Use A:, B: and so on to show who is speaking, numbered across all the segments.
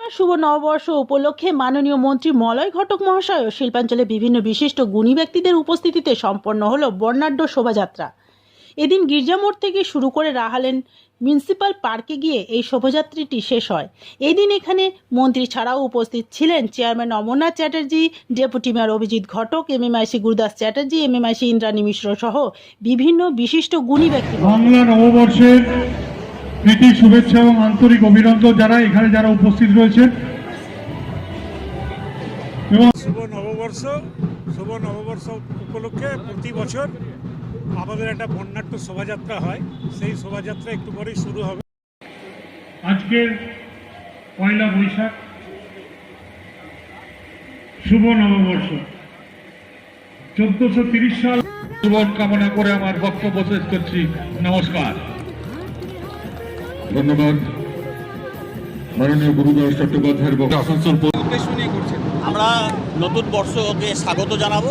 A: শুভ নববর্ষ উপলক্ষে মাননীয় মন্ত্রী মলয় ঘটক মহাশয় ও শিল্পাঞ্চলে বিভিন্ন বিশিষ্ট গুণী ব্যক্তিদের উপস্থিতিতে সম্পন্ন হলো বর্ণাঢ্য শোভাযাত্রা। এদিন গির্জামোড় থেকে শুরু করে রাহালেন মিউনিসিপ্যাল পার্কে গিয়ে এই শোভাযাত্রাটি শেষ হয়। এই দিন এখানে মন্ত্রী ছাড়াও উপস্থিত ছিলেন chairman Amarnath Chatterjee, deputy mayor Abhijit Ghatak, MMIC Gurudas Chatterjee, MMIC Indrani Mishra সহ বিভিন্ন বিশিষ্ট গুণী ব্যক্তি
B: বাংলা নববর্ষের প্রীতি শুভেচ্ছা এবং আন্তরিক অভিনন্দন যারা এখানে যারা উপস্থিত রয়েছেন। এবং
C: শুভ নববর্ষ শুভ নববর্ষ উপলক্ষে প্রতি বছর আমাদের একটা বন্যাট্য শোভাযাত্রা হয়। সেই শোভাযাত্রা একটু পরেই শুরু হবে।
B: আজকের পয়লা বৈশাখ শুভ নববর্ষ। চোদ্দশো তিরিশ সাল জীবন কামনা করে আমার বক্তব্য শেষ করছি। নমস্কার।
D: ধন্যবাদ। মাননীয় গুরুদাস চট্টোপাধ্যায়ের আসানসোল
E: আমরা নতুন বর্ষকে স্বাগত জানাব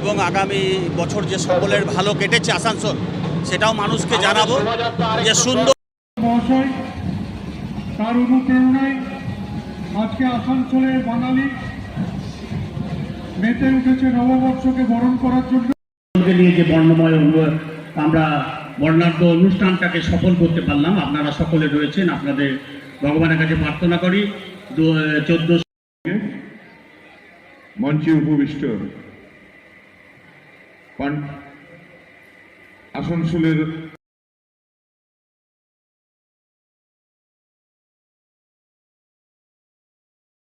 E: এবং আগামী বছর যে সকলের ভালো কেটেছে আসানসোল সেটাও মানুষকে জানাব যে সুন্দর
B: মহাশয় তার অনুপ্রেরণায় আজকে আসানসোলের বাঙালি মেতে উঠেছে নববর্ষকে বরণ করার জন্য।
F: নিয়ে যে বর্ণময় আমরা বর্ণাঢ্য অনুষ্ঠানটাকে সফল করতে পারলাম। আপনারা সকলে রয়েছেন, আপনাদের ভগবানের কাছে প্রার্থনা করি। চোদ্দ
D: মঞ্চে উপবিষ্ট। আসানসোলের